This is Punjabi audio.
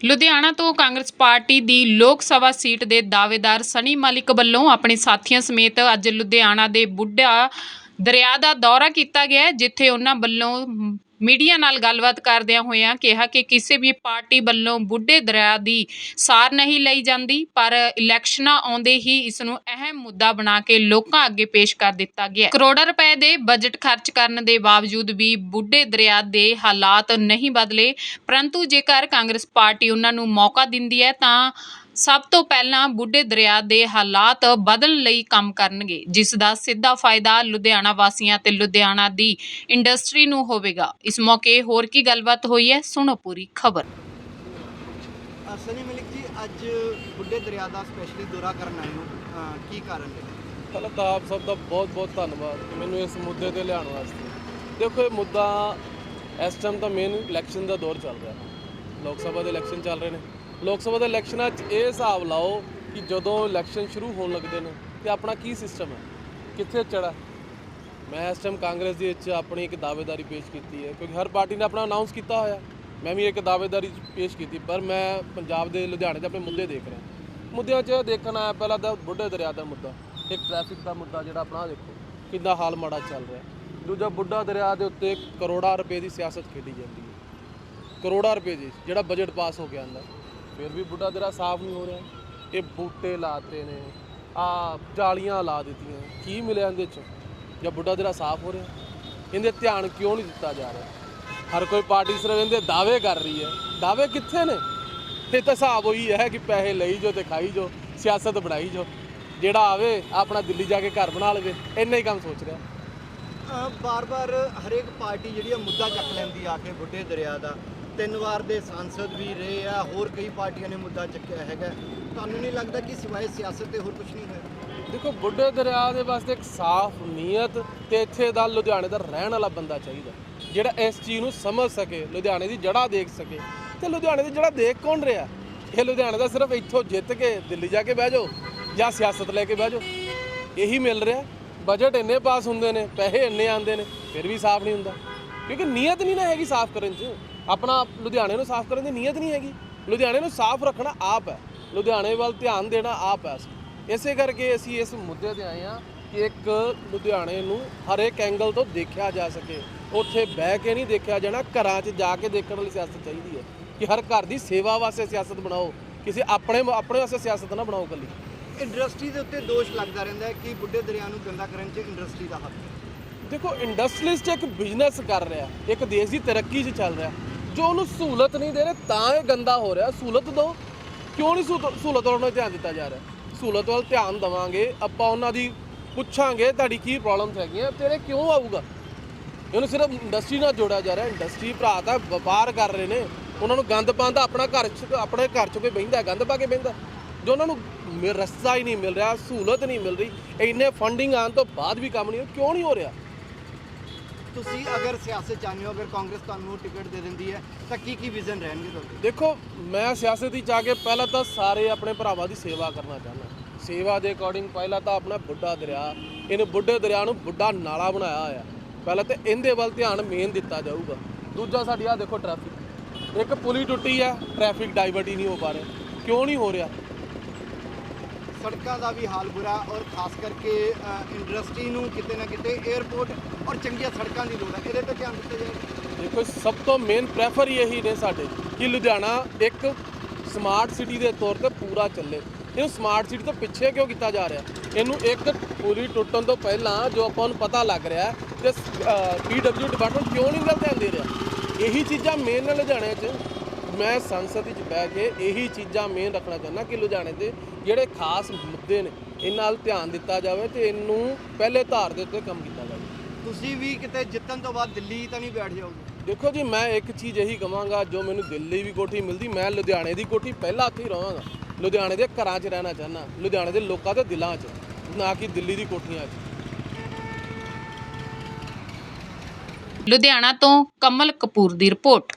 ਲੁਧਿਆਣਾ ਤੋਂ ਕਾਂਗਰਸ ਪਾਰਟੀ ਦੀ ਲੋਕ ਸਭਾ ਸੀਟ ਦੇ ਦਾਅਵੇਦਾਰ ਸਨੀ ਮਲਿਕ ਵੱਲੋਂ ਆਪਣੇ ਸਾਥੀਆਂ ਸਮੇਤ ਅੱਜ ਲੁਧਿਆਣਾ ਦੇ ਬੁੱਢਾ ਦਰਿਆ ਦਾ ਦੌਰਾ ਕੀਤਾ ਗਿਆ ਹੈ, ਜਿੱਥੇ ਉਹਨਾਂ ਵੱਲੋਂ ਮੀਡੀਆ ਨਾਲ ਗੱਲਬਾਤ ਕਰਦਿਆਂ ਹੋਇਆਂ ਕਿਹਾ ਕਿ ਕਿਸੇ ਵੀ ਪਾਰਟੀ ਵੱਲੋਂ ਬੁੱਢੇ ਦਰਿਆ ਦੀ ਸਾਰ ਨਹੀਂ ਲਈ ਜਾਂਦੀ, ਪਰ ਇਲੈਕਸ਼ਨਾਂ ਆਉਂਦੇ ਹੀ ਇਸ ਨੂੰ ਅਹਿਮ ਮੁੱਦਾ ਬਣਾ ਕੇ ਲੋਕਾਂ ਅੱਗੇ ਪੇਸ਼ ਕਰ ਦਿੱਤਾ ਗਿਆ। ਕਰੋੜਾਂ ਰੁਪਏ ਦੇ ਬਜਟ ਖਰਚ ਕਰਨ ਦੇ ਬਾਵਜੂਦ ਵੀ ਬੁੱਢੇ ਦਰਿਆ ਦੇ ਹਾਲਾਤ ਨਹੀਂ ਬਦਲੇ, ਪਰੰਤੂ ਜੇਕਰ ਕਾਂਗਰਸ ਪਾਰਟੀ ਉਹਨਾਂ ਨੂੰ ਮੌਕਾ ਦਿੰਦੀ ਹੈ ਤਾਂ ਸਭ ਤੋਂ ਪਹਿਲਾਂ ਬੁੱਢੇ ਦਰਿਆ ਦੇ ਹਾਲਾਤ ਬਦਲਣ ਲਈ ਕੰਮ ਕਰਨਗੇ ਜਿਸ ਦਾ ਸਿੱਧਾ ਫਾਇਦਾ ਲੁਧਿਆਣਾ ਵਾਸੀਆਂ ਤੇ ਲੁਧਿਆਣਾ ਦੀ ਇੰਡਸਟਰੀ ਨੂੰ ਹੋਵੇਗਾ। ਇਸ ਮੌਕੇ ਹੋਰ ਕੀ ਗੱਲਬਾਤ ਹੋਈ ਹੈ ਸੁਣੋ ਪੂਰੀ ਖਬਰ। ਅ, ਸਨੀ ਮਲਿਕ ਜੀ ਅੱਜ ਬੁੱਢੇ ਦਰਿਆ ਦਾ ਸਪੈਸ਼ਲੀ ਦੌਰਾ ਕਰਨ ਆਏ ਹੋ ਅ, ਕੀ ਕਾਰਨ ਹੈ? ਪਹਿਲਾਂ ਤਾਂ ਆਪ ਸਭ ਦਾ ਬਹੁਤ ਬਹੁਤ ਧੰਨਵਾਦ ਮੈਨੂੰ ਇਸ ਮੁੱਦੇ ਤੇ ਲਿਆਉਣ ਵਾਸਤੇ। ਦੇਖੋ ਇਹ ਮੁੱਦਾ ਇਸ ਟਾਈਮ ਤਾਂ ਮੇਨ ਇਲੈਕਸ਼ਨ ਦਾ ਦੌਰ ਚੱਲ ਰਿਹਾ। ਲੋਕ ਸਭਾ ਦੇ ਇਲੈਕਸ਼ਨ ਚੱਲ ਰਹੇ ਨੇ। ਲੋਕ ਸਭਾ ਦੇ ਇਲੈਕਸ਼ਨਾਂ 'ਚ ਇਹ ਹਿਸਾਬ ਲਾਓ ਕਿ ਜਦੋਂ ਇਲੈਕਸ਼ਨ ਸ਼ੁਰੂ ਹੋਣ ਲੱਗਦੇ ਨੇ ਤੇ ਆਪਣਾ ਕੀ ਸਿਸਟਮ ਹੈ? ਕਿੱਥੇ ਚੜਾ ਮੈਂ ਇਸ ਟਾਈਮ ਕਾਂਗਰਸ ਦੇ ਵਿੱਚ ਆਪਣੀ ਇੱਕ ਦਾਅਵੇਦਾਰੀ ਪੇਸ਼ ਕੀਤੀ ਹੈ, ਕਿਉਂਕਿ ਹਰ ਪਾਰਟੀ ਨੇ ਆਪਣਾ ਅਨਾਉਂਸ ਕੀਤਾ ਹੋਇਆ। ਮੈਂ ਵੀ ਇੱਕ ਦਾਅਵੇਦਾਰੀ ਪੇਸ਼ ਕੀਤੀ, ਪਰ ਮੈਂ ਪੰਜਾਬ ਦੇ ਲੁਧਿਆਣੇ ਦੇ ਆਪਣੇ ਮੁੱਦੇ ਦੇਖ ਰਿਹਾ। ਮੁੱਦਿਆਂ 'ਚ ਦੇਖਣਾ ਹੈ ਪਹਿਲਾਂ ਤਾਂ ਬੁੱਢੇ ਦਰਿਆ ਦਾ ਮੁੱਦਾ, ਇੱਕ ਟ੍ਰੈਫਿਕ ਦਾ ਮੁੱਦਾ ਜਿਹੜਾ ਆਪਣਾ ਦੇਖੋ, ਕਿੰਨਾ ਹਾਲ ਮਾੜਾ ਚੱਲ ਰਿਹਾ। ਦੂਜਾ ਬੁੱਢਾ ਦਰਿਆ ਦੇ ਉੱਤੇ ਕਰੋੜਾਂ ਰੁਪਏ ਦੀ ਸਿਆਸਤ ਖੇਡੀ ਜਾਂਦੀ ਹੈ। ਕਰੋੜਾਂ ਰੁਪਏ ਦੀ, ਜਿਹੜਾ ਬਜਟ ਪਾਸ ਹੋ ਗਿਆ ਅੰਦਰ। ਫਿਰ ਵੀ ਬੁੱਢਾ ਦਰਿਆ ਸਾਫ਼ ਨਹੀਂ ਹੋ ਰਿਹਾ। ਇਹ ਬੂਟੇ ਲਾਤੇ ਨੇ। ਆ ਜਾਲੀਆਂ ਲਾ ਦਿੱਤੀਆਂ। ਕੀ ਮਿਲਿਆ ਇਹਦੇ ਚ? ਜਾਂ ਬੁੱਢਾ ਦਰਿਆ ਸਾਫ਼ ਹੋ ਰਿਹਾ? ਇਹਦੇ ਧਿਆਨ ਕਿਉਂ ਨਹੀਂ ਦਿੱਤਾ ਜਾ ਰਿਹਾ? ਹਰ ਕੋਈ ਪਾਰਟੀ ਸਿਰਫ ਇਹਦੇ ਦਾਅਵੇ ਕਰ ਰਹੀ ਹੈ। ਦਾਅਵੇ ਕਿੱਥੇ ਨੇ? ਇਹ ਤਾਂ ਹਿਸਾਬ ਉਹੀ ਹੈ ਕਿ ਪੈਸੇ ਲਈ ਜੋ ਤੇ ਖਾਈ ਜੋ, ਸਿਆਸਤ ਬਣਾਈ ਜੋ। ਜਿਹੜਾ ਆਵੇ, ਆਪਣਾ ਦਿੱਲੀ ਜਾ ਕੇ ਘਰ ਬਣਾ ਲਵੇ। ਇੰਨਾ ਹੀ ਕੰਮ ਸੋਚ ਰਿਹਾ। ਬਾਰ-ਬਾਰ ਹਰੇਕ ਪਾਰਟੀ ਜਿਹੜੀ ਆ ਮੁੱਦਾ ਚੱਕ ਲੈਂਦੀ ਆ ਕੇ ਬੁੱਢੇ ਦਰਿਆ ਦਾ। ਤਿੰਨ ਵਾਰ ਦੇ ਸਾਂਸਦ ਵੀ ਰਹੇ ਆ, ਹੋਰ ਕਈ ਪਾਰਟੀਆਂ ਨੇ ਮੁੱਦਾ ਚੱਕਿਆ ਹੈਗਾ। ਤੁਹਾਨੂੰ ਨਹੀਂ ਲੱਗਦਾ ਕਿ ਸਿਵਾਏ ਸਿਆਸਤ ਤੇ ਹੋਰ ਕੁਝ ਨਹੀਂ ਹੋਇਆ? ਦੇਖੋ, ਬੁੱਢੇ ਦਰਿਆ ਦੇ ਵਾਸਤੇ ਇੱਕ ਸਾਫ਼ ਨੀਅਤ ਤੇ ਇੱਥੇ ਦਾ ਲੁਧਿਆਣੇ ਦਾ ਰਹਿਣ ਵਾਲਾ ਬੰਦਾ ਚਾਹੀਦਾ। ਜਿਹੜਾ ਇਸ ਚੀਜ਼ ਨੂੰ ਸਮਝ ਸਕੇ, ਲੁਧਿਆਣੇ ਦੀ ਜੜਾ ਦੇਖ ਸਕੇ। ਤੇ ਲੁਧਿਆਣੇ ਦੀ ਜੜਾ ਦੇਖ ਕੌਣ ਰਿਹਾ? ਇਹ ਲੁਧਿਆਣੇ ਦਾ ਸਿਰਫ ਇੱਥੋਂ ਜਿੱਤ ਕੇ ਦਿੱਲੀ ਜਾ ਕੇ ਬਹਿ ਜਾਓ ਜਾਂ ਸਿਆਸਤ ਲੈ ਕੇ ਬਹਿ ਜਾਓ। ਇਹੀ ਮਿਲ ਰਿਹਾ। ਬਜਟ ਇੰਨੇ ਪਾਸ ਹੁੰਦੇ ਨੇ, ਪੈਸੇ ਇੰਨੇ ਆਉਂਦੇ ਨੇ, ਫਿਰ ਵੀ ਸਾਫ਼ ਨਹੀਂ ਹੁੰਦਾ। ਕਿਉਂਕਿ ਨੀਅਤ ਨਹੀਂ ਨਾ ਹੈਗੀ ਸਾਫ਼ ਕਰਨ 'ਚ। ਆਪਣਾ ਲੁਧਿਆਣੇ ਨੂੰ ਸਾਫ਼ ਕਰਨ ਦੀ ਨੀਅਤ ਨਹੀਂ ਹੈਗੀ। ਲੁਧਿਆਣੇ ਨੂੰ ਸਾਫ਼ ਰੱਖਣਾ ਆਪ ਹੈ। ਲੁਧਿਆਣੇ ਵੱਲ ਧਿਆਨ ਦੇਣਾ ਆਪ ਹੈ। ਇਸੇ ਕਰਕੇ ਅਸੀਂ ਇਸ ਮੁੱਦੇ ਤੇ ਆਏ ਹਾਂ ਕਿ ਇੱਕ ਲੁਧਿਆਣੇ ਨੂੰ ਹਰ ਇੱਕ ਐਂਗਲ ਤੋਂ ਦੇਖਿਆ ਜਾ ਸਕੇ। ਉੱਥੇ ਬਹਿ ਕੇ ਨਹੀਂ ਦੇਖਿਆ ਜਾਣਾ ਘਰਾਂ 'ਚ ਜਾ ਕੇ ਦੇਖਣ ਵਾਲੀ ਸਿਆਸਤ ਚਾਹੀਦੀ ਹੈ ਕਿ ਹਰ ਘਰ ਦੀ ਸੇਵਾ ਵਾਸਤੇ ਸਿਆਸਤ ਬਣਾਓ ਕਿਸੇ ਆਪਣੇ ਆਪਣੇ ਵਾਸਤੇ ਸਿਆਸਤ ਨਾ ਬਣਾਓ ਕੱਲੀ ਇੰਡਸਟਰੀ ਦੇ ਉੱਤੇ ਦੋਸ਼ ਲੱਗਦਾ ਰਹਿੰਦਾ ਹੈ ਕਿ ਬੁੱਢੇ ਦਰਿਆ ਨੂੰ ਗੰਦਾ ਕਰਨ 'ਚ ਇੰਡਸਟਰੀ ਦਾ ਹੱਥ ਹੈ। ਦੇਖੋ ਇੰਡਸਟਰੀਲਿਸਟ ਇੱਕ ਬਿਜ਼ਨਸ ਕਰ ਰਿਹਾ ਇੱਕ ਦੇਸ਼ ਦੀ ਤਰੱਕੀ 'ਚ ਚੱਲ ਰਿਹਾ। ਜੋ ਉਹਨੂੰ ਸਹੂਲਤ ਨਹੀਂ ਦੇ ਰਹੇ, ਤਾਂ ਇਹ ਗੰਦਾ ਹੋ ਰਿਹਾ। ਸਹੂਲਤ ਦਿਓ ਕਿਉਂ ਨਹੀਂ ਸਹੂਲਤ ਸਹੂਲਤ ਵੱਲ ਨੂੰ ਧਿਆਨ ਦਿੱਤਾ ਜਾ ਰਿਹਾ? ਸਹੂਲਤ ਵੱਲ ਧਿਆਨ ਦਵਾਂਗੇ। ਆਪਾਂ ਉਹਨਾਂ ਦੀ ਪੁੱਛਾਂਗੇ, ਤੁਹਾਡੀ ਕੀ ਪ੍ਰੋਬਲਮਸ ਹੈਗੀਆਂ ਤੇਰੇ ਕਿਉਂ ਆਊਗਾ? ਇਹਨੂੰ ਸਿਰਫ ਇੰਡਸਟਰੀ ਨਾਲ ਜੋੜਿਆ ਜਾ ਰਿਹਾ। ਇੰਡਸਟਰੀ ਭਰਾ ਤਾਂ ਵਪਾਰ ਕਰ ਰਹੇ ਨੇ। ਉਹਨਾਂ ਨੂੰ ਗੰਦ ਪਾਉਂਦਾ ਆਪਣਾ ਘਰ ਚ ਆਪਣੇ ਘਰ ਚ ਕੋਈ ਬਹਿੰਦਾ, ਗੰਦ ਪਾ ਕੇ ਬਹਿੰਦਾ। ਜੋ ਉਹਨਾਂ ਨੂੰ ਮਿ- ਰਸਤਾ ਹੀ ਨਹੀਂ ਮਿਲ ਰਿਹਾ, ਸਹੂਲਤ ਨਹੀਂ ਮਿਲ ਰਹੀ। ਇੰਨੇ ਫੰਡਿੰਗ ਆਉਣ ਤੋਂ ਬਾਅਦ ਵੀ ਕੰਮ ਨਹੀਂ ਕਿਉਂ ਨਹੀਂ ਹੋ ਰਿਹਾ? ਤੁਸੀਂ ਅਗਰ ਸਿਆਸਤ ਚਾਹੁੰਦੇ ਹੋ, ਅਗਰ ਕਾਂਗਰਸ ਤੁਹਾਨੂੰ ਟਿਕਟ ਦੇ ਦਿੰਦੀ ਹੈ, ਤਾਂ ਕੀ ਕੀ ਵਿਜ਼ਨ ਰਹਿਣਗੇ ਤੁਹਾਡੇ? ਦੇਖੋ, ਮੈਂ ਸਿਆਸਤ ਵਿੱਚ ਆ ਕੇ ਪਹਿਲਾਂ ਤਾਂ ਸਾਰੇ ਆਪਣੇ ਭਰਾਵਾਂ ਦੀ ਸੇਵਾ ਕਰਨਾ ਚਾਹੁੰਦਾ। ਸੇਵਾ ਦੇ ਅਕੋਰਡਿੰਗ ਪਹਿਲਾਂ ਤਾਂ ਆਪਣਾ ਬੁੱਢਾ ਦਰਿਆ, ਇਹਨੇ ਬੁੱਢੇ ਦਰਿਆ ਨੂੰ ਬੁੱਢਾ ਨਾਲਾ ਬਣਾਇਆ ਹੋਇਆ। ਪਹਿਲਾਂ ਤਾਂ ਇਹਦੇ ਵੱਲ ਧਿਆਨ ਮੇਨ ਦਿੱਤਾ ਜਾਊਗਾ। ਦੂਜਾ ਸਾਡੀ ਆ ਦੇਖੋ ਟ੍ਰੈਫਿਕ ਇੱਕ ਪੁਲੀ ਟੁੱਟੀ ਆ ਟ੍ਰੈਫਿਕ ਡਾਈਵਰਟ ਹੀ ਨਹੀਂ ਹੋ ਪਾ ਰਿਹਾ। ਕਿਉਂ ਨਹੀਂ ਹੋ ਰਿਹਾ? ਸੜਕਾਂ ਦਾ ਵੀ ਹਾਲ ਬੁਰਾ ਔਰ ਖਾਸ ਕਰਕੇ ਇੰਡਸਟਰੀ ਨੂੰ ਕਿਤੇ ਨਾ ਕਿਤੇ 에ਅਰਪੋਰਟ ਔਰ ਚੰਗੀਆਂ ਸੜਕਾਂ ਦੀ ਲੋੜ ਹੈ। ਇਹਦੇ ਤੇ ਧਿਆਨ ਦਿੱਤਾ ਜਾਏ। ਦੇਖੋ ਸਭ ਤੋਂ ਮੇਨ ਪ੍ਰੈਫਰ ਇਹੀ ਨੇ ਸਾਡੇ ਕਿ ਲੁਧਿਆਣਾ ਇੱਕ ਸਮਾਰਟ ਸਿਟੀ ਦੇ ਤੌਰ ਤੇ ਪੂਰਾ ਚੱਲੇ। ਇਹਨੂੰ ਸਮਾਰਟ ਸਿਟੀ ਤੋਂ ਪਿੱਛੇ ਕਿਉਂ ਕੀਤਾ ਜਾ ਰਿਹਾ? ਇਹਨੂੰ ਇੱਕ ਪੂਰੀ ਟੁੱਟਣ ਤੋਂ ਪਹਿਲਾਂ ਜੋ ਆਪਾਂ ਨੂੰ ਪਤਾ ਲੱਗ ਰਿਹਾ ਹੈ ਕਿ ਪੀਡਬਲਿਊ ਡਿਪਾਰਟਮੈਂਟ ਕਿਉਂ ਨਹੀਂ ਗੱਲ ਧਿਆਨ ਦੇ ਰਿਹਾ? ਇਹੀ ਚੀਜ਼ਾਂ ਮੇਨ ਨੇ ਲੁਧਿਆਣੇ 'ਚ। ਮੈਂ ਸੰਸਦ ਵਿੱਚ ਬਹਿ ਕੇ ਇਹੀ ਚੀਜ਼ਾਂ ਮੇਨ ਰੱਖਣਾ ਚਾਹੁੰਦਾ ਕਿ ਲੁਧਿਆਣੇ ਦੇ ਜਿਹੜੇ ਖਾਸ ਮੁੱਦੇ ਨੇ ਇਹਨਾਂ ਨਾਲ ਧਿਆਨ ਦਿੱਤਾ ਜਾਵੇ ਤੇ ਇਹਨੂੰ ਪਹਿਲੇ ਧਾਰ ਦੇ ਉੱਤੇ ਕੰਮ ਕੀਤਾ ਜਾਵੇ। ਤੁਸੀਂ ਵੀ ਕਿਤੇ ਜਿੱਤਣ ਤੋਂ ਬਾਅਦ ਦਿੱਲੀ ਤਾਂ ਨਹੀਂ ਬੈਠ ਜਾਓਗੇ? ਦੇਖੋ ਜੀ ਮੈਂ ਇੱਕ ਚੀਜ਼ ਇਹੀ ਕਵਾਂਗਾ ਜੋ ਮੈਨੂੰ ਦਿੱਲੀ ਵੀ ਕੋਠੀ ਮਿਲਦੀ ਮੈਂ ਲੁਧਿਆਣੇ ਦੀ ਕੋਠੀ ਪਹਿਲਾਂ ਉੱਥੇ ਹੀ ਰਵਾਂਗਾ। ਲੁਧਿਆਣੇ ਦੇ ਘਰਾਂ 'ਚ ਰਹਿਣਾ ਚਾਹੁੰਦਾ ਲੁਧਿਆਣੇ ਦੇ ਲੋਕਾਂ ਦੇ ਦਿਲਾਂ 'ਚ ਨਾ ਕਿ ਦਿੱਲੀ ਦੀ ਕੋਠੀਆਂ 'ਚ। ਲੁਧਿਆਣਾ ਤੋਂ ਕਮਲ ਕਪੂਰ ਦੀ ਰਿਪੋਰਟ।